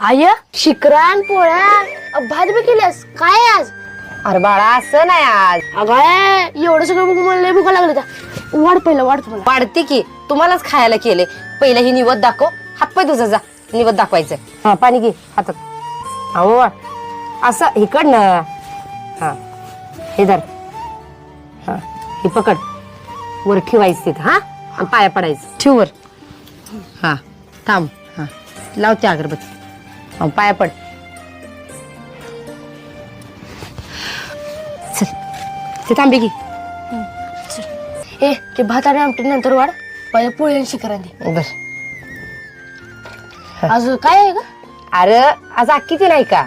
I शिकरान पोळ्या भात बी केल्यास काय आज? अरे बाळा असं नाही आज. अगं एवढं सगळं बघून मला लय भुका लागली त्या. वाढ पहिलं वाढ वाढते की तुम्हालाच खायला केले. पहिलं ही निवत दाखव हातपाय तुझा जा निवत दाखवायचं. हा पाणी घे हातात. अहो असं इकडनं हा हे धर. हा हे पकड. वर ठेवायचं तिथं हा? आणि पाया पडायचं. ठेव वर. हा थांब. हा लावते अगरबत्ती. पाया पड. चल ते थांबे की ए ते भात आणि आमटी नंतर वाढ. पहिलं पोळी आणि शिकरान दे. बर. अजून काय आहे का अरे आज अक्की नाही का?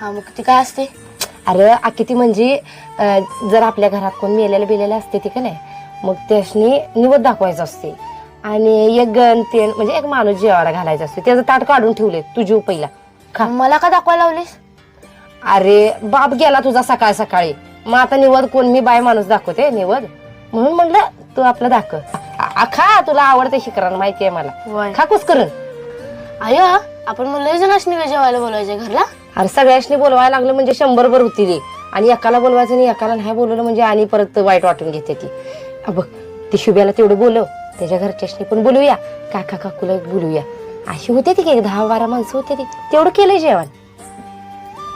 हा मग ते काय असते? अरे अक्की म्हणजे अं, जर आपल्या घरात कोण मेलेलं बिलेलं असते ती का नाही मग त्याशनी निवत दाखवायचं असते. आणि एक गण ते म्हणजे एक माणूस जेवायला घालायचा असते. त्याचं ताट काढून ठेवले तू जीव पहिला. खा. मला का दाखवायला लावलीस? अरे बाप गेला तुझा सकाळ सकाळी. मग आता निवद कोण? मी बाय माणूस दाखवते निवद. म्हणून म्हटलं तू आपलं दाखव. आ- आ- खा तुला आवडते शिकरण माहिती आहे मला. वय. खा कुस करून आय आपण मग लय जेवायला बोलवायचे घरला. अरे सगळ्याशनी बोलवायला लागलं म्हणजे शंभर भर होती रे. आणि एकाला बोलवायचं आणि एकाला नाही बोलवलं म्हणजे आणि परत वाईट वाटून घेते ती. अ बघ ती शुभ्याला तेवढं बोलव. त्याच्या घरच्याशी पण बोलूया. काका काकूला बोलूया. अशी होते ती की एक दहा बारा माणसं होते ती. तेवढं केलंय जेवण.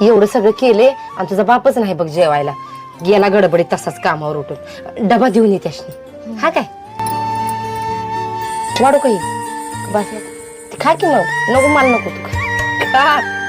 एवढं सगळं केले आणि तुझा बापच नाही बघ जेवायला. गेला गडबडीत तसाच कामावर उठून. डबा देऊन ये त्याशनी हा काय? वाढू काही? बस. खा की मग. नको मला नको तू खा.